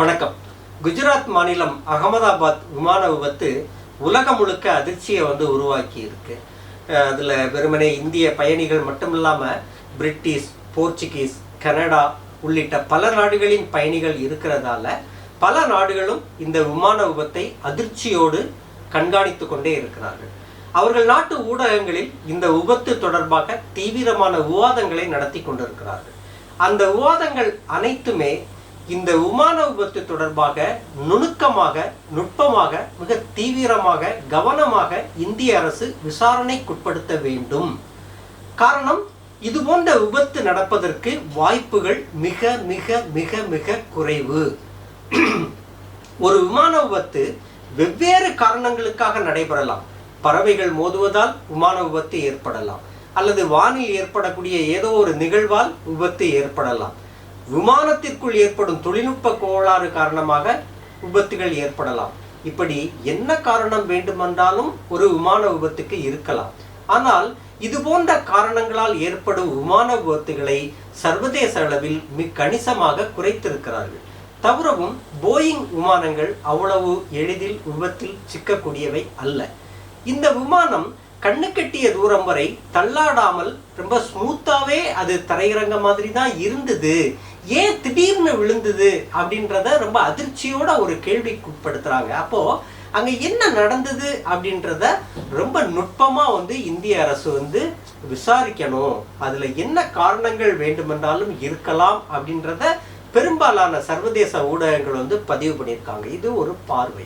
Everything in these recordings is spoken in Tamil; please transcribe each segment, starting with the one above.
வணக்கம். குஜராத் மாநிலம் அகமதாபாத் விமான விபத்து உலகம் முழுக்க அதிர்ச்சியை வந்து உருவாக்கி இருக்கு. அதில் வெறுமனே இந்திய பயணிகள் மட்டும் இல்லாமல் பிரிட்டிஷ் போர்ச்சுகீஸ் கனடா உள்ளிட்ட பல நாடுகளின் பயணிகள் இருக்கிறதால பல நாடுகளும் இந்த விமான விபத்தை அதிர்ச்சியோடு கண்காணித்து கொண்டே இருக்கிறார்கள். அவர்கள் நாட்டு ஊடகங்களில் இந்த விபத்து தொடர்பாக தீவிரமான விவாதங்களை நடத்தி கொண்டிருக்கிறார்கள். அந்த விவாதங்கள் அனைத்துமே இந்த விமான விபத்து தொடர்பாக நுணுக்கமாக நுட்பமாக மிக தீவிரமாக கவனமாக இந்திய அரசு விசாரணைக்குட்படுத்த வேண்டும். காரணம் இது போன்ற விபத்து நடப்பதற்கு வாய்ப்புகள் மிக மிக மிக மிக குறைவு. ஒரு விமான விபத்து வெவ்வேறு காரணங்களுக்காக நடைபெறலாம். பறவைகள் மோதுவதால் விமான விபத்து ஏற்படலாம். அல்லது வானில் ஏற்படக்கூடிய ஏதோ ஒரு நிகழ்வால் விபத்து ஏற்படலாம். விமானத்திற்குள் ஏற்படும் தொழில்நுட்ப கோளாறு காரணமாக விபத்துகள் ஏற்படலாம். இப்படி என்ன காரணம் வேண்டுமென்றாலும் ஒரு விமான விபத்துக்கு இருக்கலாம். ஆனால் இது போன்ற காரணங்களால் ஏற்படும் விமான விபத்துகளை சர்வதேச அளவில் மிக கணிசமாக குறைத்திருக்கிறார்கள். தவிரவும் போயிங் விமானங்கள் அவ்வளவு எளிதில் விபத்தில் சிக்கக்கூடியவை அல்ல. இந்த விமானம் கண்ணுக்கெட்டிய தூரம் வரை தள்ளாடாமல் ரொம்ப ஸ்மூத்தாவே அது தரையிறங்க மாதிரி தான் இருந்தது. ஏன் திடீர்னு விழுந்தது அப்படின்றத ரொம்ப அதிர்ச்சியோட ஒரு கேள்விக்கு உட்படுத்துறாங்க அப்போ அங்க என்ன நடந்தது அப்படின்றத ரொம்ப நுட்பமா வந்து இந்திய அரசு வந்து விசாரிக்கணும். அதுல என்ன காரணங்கள் வேண்டுமென்றாலும் இருக்கலாம் அப்படின்றத பெரும்பாலான சர்வதேச ஊடகங்கள் வந்து பதிவு பண்ணியிருக்காங்க. இது ஒரு பார்வை.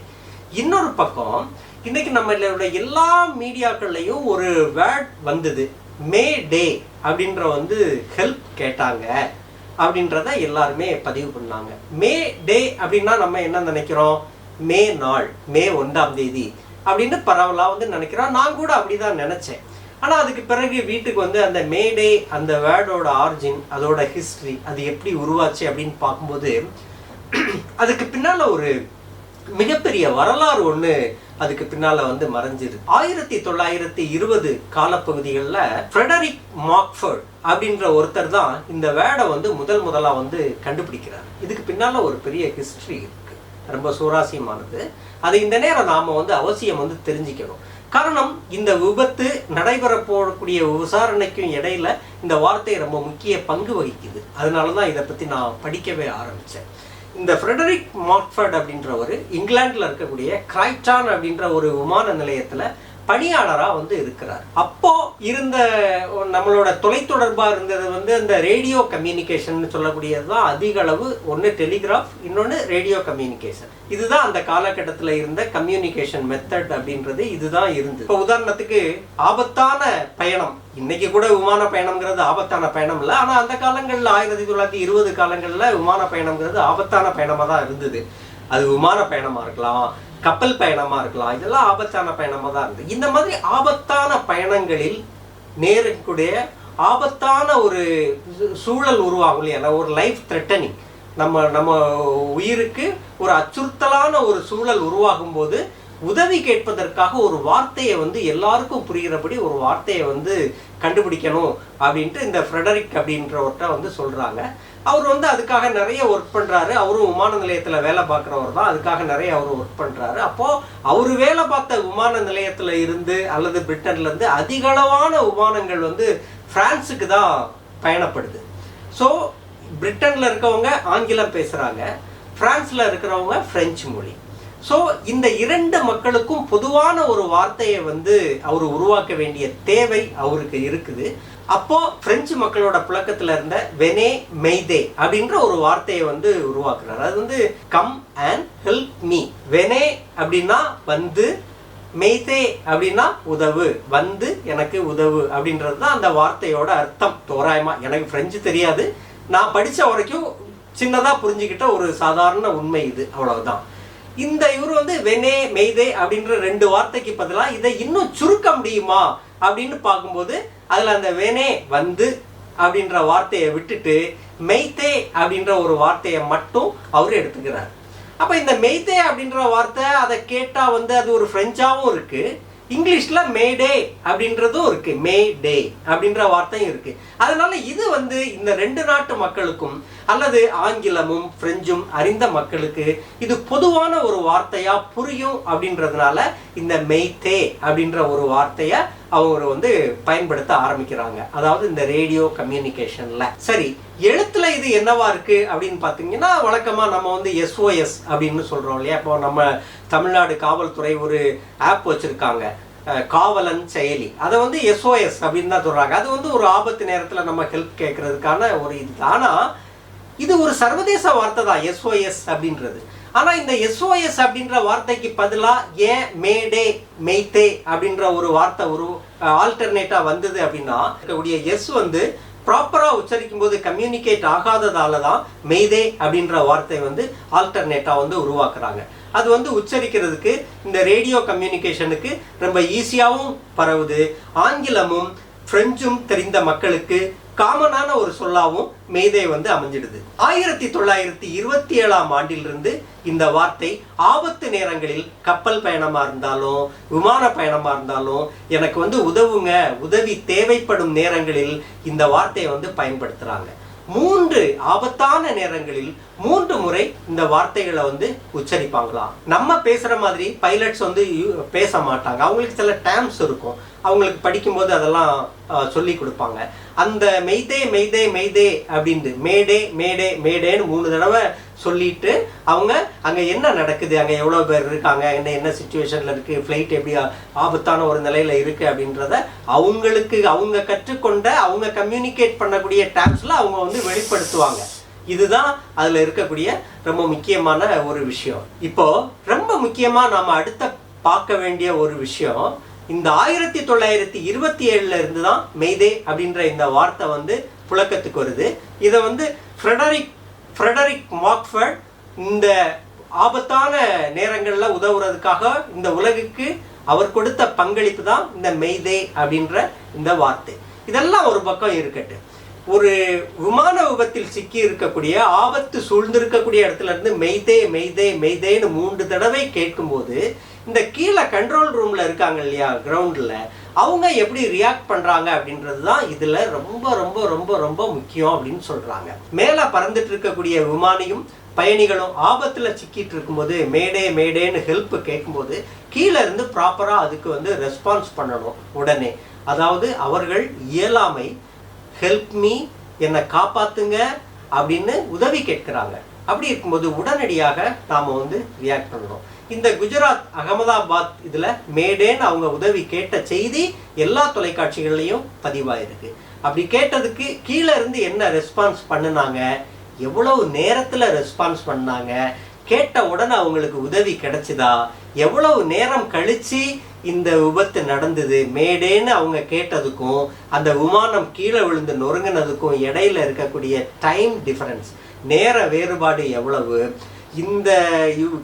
இன்னொரு பக்கம் இன்னைக்கு நம்மளோட எல்லா மீடியாக்கள்லையும் ஒரு வேர்ட் வந்தது. மே டே அப்படின்ற வந்து ஹெல்ப் கேட்டாங்க. அப்படின்றத எல்லாருமே பதிவு பண்ணாங்க. மே டே அப்படின்னா நம்ம என்ன நினைக்கிறோம்? மே நாள் மே ஒன்றாம் தேதி அப்படின்னு பரவலாக வந்து நினைக்கிறோம். நான் கூட அப்படிதான் நினைச்சேன். ஆனால் அதுக்கு பிறகு வீட்டுக்கு வந்து அந்த மே டே அந்த வேர்டோட ஆரிஜின் அதோட ஹிஸ்ட்ரி அது எப்படி உருவாச்சு அப்படின்னு பார்க்கும்போது அதுக்கு பின்னால் ஒரு மிகப்பெரிய வரலாறு ஒன்று அதுக்கு பின்னால வந்து மறைஞ்சிரு ஆயிரத்தி தொள்ளாயிரத்தி இருபது காலப்பகுதிகளில் ஃப்ரெடரிக் மார்க்ஃபர்ட் அப்படின்ற ஒருத்தர் தான் இந்த வேடை வந்து முதல் முதலா வந்து கண்டுபிடிக்கிறார். இதுக்கு பின்னால ஒரு பெரிய ஹிஸ்டரி இருக்கு. ரொம்ப சுவாரஸ்யமானது. அதை இந்த நேரம் நாம வந்து அவசியம் வந்து தெரிஞ்சுக்கணும். காரணம் இந்த விபத்து நடைபெற போகக்கூடிய விசாரணைக்கும் இடையில இந்த வார்த்தை ரொம்ப முக்கிய பங்கு வகிக்குது. அதனால தான் இதை பற்றி நான் படிக்கவே ஆரம்பித்தேன் இந்த ஃப்ரெடரிக் மார்க்ஃபர்ட் அப்படின்றவர் இங்கிலாந்துல இருக்கக்கூடிய கிரைட்டான் அப்படின்ற ஒரு விமான நிலையத்தில் பணியாளராக வந்து இருக்கிறார். அப்போ இருந்த நம்மளோட தொலைத்தொடர்பாக இருந்தது வந்து அந்த ரேடியோ கம்யூனிகேஷன் சொல்லக்கூடியது தான் அதிக அளவு ஒன்று டெலிகிராஃப் இன்னொன்று ரேடியோ கம்யூனிகேஷன். இதுதான் அந்த காலகட்டத்தில் இருந்த கம்யூனிகேஷன் மெத்தட் அப்படின்றது. இதுதான் இருந்தது. இப்போ உதாரணத்துக்கு ஆபத்தான பயணம். இன்னைக்கு கூட விமான பயணம்ங்கிறது ஆபத்தான பயணம் இல்லை. ஆனால் அந்த காலங்களில் ஆயிரத்தி தொள்ளாயிரத்தி இருபது காலங்களில் விமான பயணம்ங்கிறது ஆபத்தான பயணமாக தான் இருந்தது. அது விமான பயணமா இருக்கலாம் கப்பல் பயணமா இருக்கலாம் இதெல்லாம் ஆபத்தான பயணமா தான் இருந்தது. இந்த மாதிரி ஆபத்தான பயணங்களில் நேரக்கூடிய ஆபத்தான ஒரு சூழல் உருவாகும் இல்லையா? ஒரு லைஃப் த்ரெட்டனிங் நம்ம நம்ம உயிருக்கு ஒரு அச்சுறுத்தலான ஒரு சூழல் உருவாகும் போது உதவி கேட்பதற்காக ஒரு வார்த்தையை வந்து எல்லாருக்கும் புரிகிறபடி ஒரு வார்த்தையை வந்து கண்டுபிடிக்கணும் அப்படின்ட்டு இந்த ஃப்ரெடரிக் அப்படின்றவர்கிட்ட வந்து சொல்கிறாங்க அவர் வந்து அதுக்காக நிறைய ஒர்க் பண்ணுறாரு அவரும் விமான நிலையத்தில் வேலை பார்க்குறவர் தான். அதுக்காக நிறைய அவர் ஒர்க் பண்ணுறாரு அப்போது அவர் வேலை பார்த்த விமான நிலையத்தில் இருந்து அல்லது பிரிட்டன்லேருந்து அதிகளவான விமானங்கள் வந்து ஃப்ரான்ஸுக்கு தான் பயணப்படுது. ஸோ பிரிட்டனில் இருக்கவங்க ஆங்கிலம் பேசுகிறாங்க ஃப்ரான்ஸில் இருக்கிறவங்க ஃப்ரெஞ்சு மொழி. ஸோ இந்த இரண்டு மக்களுக்கும் பொதுவான ஒரு வார்த்தையை வந்து அவர் உருவாக்க வேண்டிய தேவை அவருக்கு இருக்குது. அப்போ பிரெஞ்சு மக்களோட புழக்கத்துல இருந்த வெனே மெய்தே அப்படின்ற ஒரு வார்த்தையை வந்து உருவாக்குறாரு. அது வந்து கம் அண்ட் ஹெல்ப் மீ வெனே அப்படின்னா வந்து மெய்தே அப்படின்னா உதவு வந்து எனக்கு உதவு அப்படின்றது தான் அந்த வார்த்தையோட அர்த்தம். தோராயமா எனக்கு பிரெஞ்சு தெரியாது. நான் படித்த வரைக்கும் சின்னதாக புரிஞ்சுக்கிட்ட ஒரு சாதாரண உண்மை இது. அவ்வளவுதான். இந்த இவர் வந்து வெனே மெய்தே அப்படின்ற ரெண்டு வார்த்தைக்கு பதிலாக இதை இன்னும் சுருக்க முடியுமா அப்படின்னு பார்க்கும்போது அதில் அந்த வெனே வந்து அப்படின்ற வார்த்தையை விட்டுட்டு மெய்தே அப்படின்ற ஒரு வார்த்தையை மட்டும் அவர் எடுத்துக்கிறார். அப்போ இந்த மெய்தே அப்படின்ற வார்த்தை அதை கேட்டால் வந்து அது ஒரு ஃப்ரெஞ்சாகவும் இருக்குது இங்கிலீஷில் மேடே அப்படின்றதும் இருக்கு மே டே அப்படின்ற வார்த்தையும் இருக்கு. அதனால இது வந்து இந்த ரெண்டு நாட்டு மக்களுக்கும் அல்லது ஆங்கிலமும் பிரெஞ்சும் அறிந்த மக்களுக்கு இது பொதுவான ஒரு வார்த்தையா புரியும் அப்படின்றதுனால இந்த மெய்தே அப்படின்ற ஒரு வார்த்தையை அவங்க வந்து பயன்படுத்த ஆரம்பிக்கிறாங்க. அதாவது இந்த ரேடியோ கம்யூனிகேஷன்ல. சரி எழுத்துல இது என்னவா இருக்கு அப்படின்னு பார்த்தீங்கன்னா வழக்கமா நம்ம வந்து எஸ்ஓஎஸ் அப்படின்னு சொல்றோம் இல்லையா? இப்போ நம்ம தமிழ்நாடு காவல்துறை ஒரு ஆப் வச்சிருக்காங்க. காவலன் செயலி. அதை வந்து எஸ்ஓஎஸ் அப்படின்னு தான் சொல்றாங்க. அது வந்து ஒரு ஆபத்து நேரத்தில் நம்ம ஹெல்ப் கேட்கறதுக்கான ஒரு இது. ஆனால் இது ஒரு சர்வதேச வார்த்தை தான் எஸ்ஓஎஸ் அப்படின்றது. ஆனால் இந்த எஸ்ஓஎஸ் அப்படின்ற வார்த்தைக்கு பதிலாக ஏன் மேடே மெய்தே அப்படின்ற ஒரு வார்த்தை ஒரு ஆல்டர்னேட்டாக வந்தது அப்படின்னா இருக்கக்கூடிய எஸ் வந்து ப்ராப்பராக உச்சரிக்கும் போது கம்யூனிகேட் ஆகாததால தான் மெய்தே அப்படின்ற வார்த்தை வந்து ஆல்டர்னேட்டாக வந்து உருவாக்குறாங்க. அது வந்து உச்சரிக்கிறதுக்கு இந்த ரேடியோ கம்யூனிகேஷனுக்கு ரொம்ப ஈஸியாகவும் பரவுது. ஆங்கிலமும் ஃப்ரெஞ்சும் தெரிந்த மக்களுக்கு காமனான ஒரு சொல்லாவும் மேதை வந்து அமைஞ்சிடுது. ஆயிரத்தி தொள்ளாயிரத்தி இருபத்தி ஏழாம் ஆண்டிலிருந்து இந்த வார்த்தை ஆபத்து நேரங்களில் கப்பல் பயணமா இருந்தாலும் விமான பயணமா இருந்தாலும் எனக்கு வந்து உதவுங்க உதவி தேவைப்படும் நேரங்களில் இந்த வார்த்தையை வந்து பயன்படுத்துறாங்க. மூன்று ஆபத்தான நேரங்களில் மூன்று முறை இந்த வார்த்தைகளை வந்து உச்சரிப்பாங்களாம் நம்ம பேசுற மாதிரி பைலட்ஸ் வந்து யூ- பேச மாட்டாங்க. அவங்களுக்கு சில டேம்ஸ் இருக்கும். அவங்களுக்கு படிக்கும்போது அதெல்லாம் சொல்லி கொடுப்பாங்க. அந்த மெய்தே மெய்தே மெய்தே அப்படின்ட்டு மேடே மேடே மேடேன்னு மூணு தடவை சொல்லிட்டு அவங்க அங்கே என்ன நடக்குது? அங்கே எவ்வளோ பேர் இருக்காங்க? என்ன என்ன சுச்சுவேஷனில் இருக்குது ஃப்ளைட் எப்படி ஆபத்தான ஒரு நிலையில் இருக்குது அப்படின்றத அவங்களுக்கு அவங்க கற்றுக்கொண்ட அவங்க கம்யூனிகேட் பண்ணக்கூடிய டேப்ஸில் அவங்க வந்து வெளிப்படுத்துவாங்க. இதுதான் அதில் இருக்கக்கூடிய ரொம்ப முக்கியமான ஒரு விஷயம். இப்போது ரொம்ப முக்கியமாக நாம் அடுத்த பார்க்க வேண்டிய ஒரு விஷயம் இந்த ஆயிரத்தி தொள்ளாயிரத்தி இருபத்தி ஏழுல இருந்து தான் மெய்தே அப்படின்ற இந்த வார்த்தை வந்து புழக்கத்துக்கு வருது. இதை வந்து ஃப்ரெடரிக் ஃப்ரெடரிக் மார்க்ஃபர்ட் இந்த ஆபத்தான நேரங்களில் உதவுறதுக்காக இந்த உலகுக்கு அவர் கொடுத்த பங்களிப்பு தான் இந்த மெய்தே அப்படின்ற இந்த வார்த்தை. இதெல்லாம் ஒரு பக்கம் இருக்கட்டும். ஒரு விமான விபத்தில் சிக்கி இருக்கக்கூடிய ஆபத்து சூழ்ந்திருக்கக்கூடிய இடத்துல இருந்து மெய்தே மெய்தே மெய்தேன்னு மூன்று தடவை கேட்கும்போது இந்த கீழே கண்ட்ரோல் ரூமில் இருக்காங்க இல்லையா கிரவுண்டில் அவங்க எப்படி ரியாக்ட் பண்ணுறாங்க அப்படின்றது தான் இதில் ரொம்ப ரொம்ப ரொம்ப ரொம்ப முக்கியம் அப்படின்னு சொல்கிறாங்க மேலே பறந்துட்டு இருக்கக்கூடிய விமானியும் பயணிகளும் ஆபத்தில் சிக்கிட்டு இருக்கும்போது மேடே மேடேன்னு ஹெல்ப் கேட்கும்போது கீழே இருந்து ப்ராப்பராக அதுக்கு வந்து ரெஸ்பான்ஸ் பண்ணணும் உடனே. அதாவது அவர்கள் இயலாமை ஹெல்ப் மீ என்னை காப்பாற்றுங்க அப்படின்னு உதவி கேட்கிறாங்க. அப்படி இருக்கும்போது உடனடியாக நாம வந்து ரியாக்ட் பண்ணணும் இந்த குஜராத் அகமதாபாத் இதில் மேடேன்னு அவங்க உதவி கேட்ட செய்தி எல்லா தொலைக்காட்சிகள்லையும் பதிவாயிருக்கு. அப்படி கேட்டதுக்கு கீழே இருந்து என்ன ரெஸ்பான்ஸ் பண்ணுனாங்க? எவ்வளவு நேரத்தில் ரெஸ்பான்ஸ் பண்ணாங்க? கேட்ட உடனே அவங்களுக்கு உதவி கிடைச்சிதா? எவ்வளவு நேரம் கழித்து இந்த விபத்து நடந்தது மேடேன்னு அவங்க கேட்டதுக்கும் அந்த விமானம் கீழே விழுந்து நொறுங்கினதுக்கும் இடையில இருக்கக்கூடிய டைம் டிஃபரன்ஸ் நேர வேறுபாடு எவ்வளவு? இந்த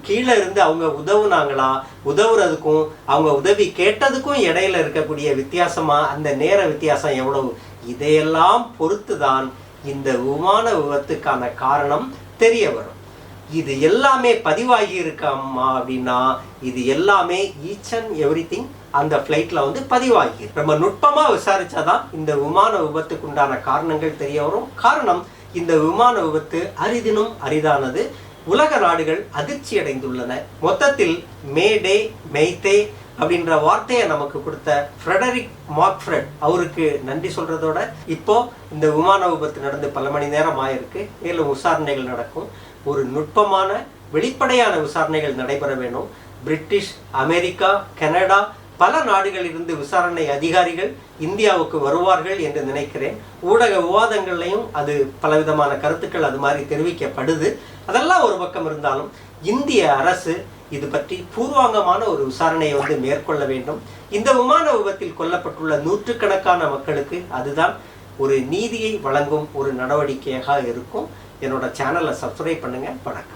கீழே இருந்து அவங்க உதவுனாங்களா? உதவுறதுக்கும் அவங்க உதவி கேட்டதுக்கும் இடையில இருக்கக்கூடிய வித்தியாசமா அந்த நேர வித்தியாசம் எவ்வளவு? இதையெல்லாம் பொறுத்து தான் இந்த விமான விபத்துக்கான காரணம் தெரிய வரும். இது எல்லாமே பதிவாகி இருக்காமா அப்படின்னா இது எல்லாமே ஈச் அண்ட் எவ்ரி திங் அந்த ஃப்ளைட்டில் வந்து பதிவாகி ரொம்ப நுட்பமாக விசாரித்தாதான் இந்த விமான விபத்துக்கு உண்டான காரணங்கள் தெரிய வரும். காரணம் இந்த விமான விபத்து அரிதினும் அரிதானது. உலக நாடுகள் அதிர்ச்சி அடைந்துள்ளன மொத்தத்தில் மேடே மெய்தே அப்படின்ற வார்த்தையை நமக்கு கொடுத்த ஃப்ரெடரிக் மார்க்ஃப்ரெட் அவருக்கு நன்றி சொல்றதோட இப்போ இந்த விமான விபத்து நடந்து பல மணி நேரம் ஆயிருக்கு. மேலும் விசாரணைகள் நடக்கும். ஒரு நுட்பமான வெளிப்படையான விசாரணைகள் நடைபெற வேண்டும் பிரிட்டிஷ் அமெரிக்கா கனடா பல நாடுகளிலிருந்து விசாரணை அதிகாரிகள் இந்தியாவுக்கு வருவார்கள் என்று நினைக்கிறேன். ஊடக விவாதங்கள்லையும் அது பலவிதமான கருத்துக்கள் அது மாதிரி தெரிவிக்கப்படுது. அதெல்லாம் ஒரு பக்கம் இருந்தாலும் இந்திய அரசு இது பற்றி பூர்வாங்கமான ஒரு விசாரணையை வந்து மேற்கொள்ள வேண்டும். இந்த விமான விபத்தில் கொல்லப்பட்டுள்ள நூற்றுக்கணக்கான மக்களுக்கு அதுதான் ஒரு நீதியை வழங்கும் ஒரு நடவடிக்கையாக இருக்கும். என்னோட சேனலை சப்ஸ்கிரைப் பண்ணுங்கள் வணக்கம்.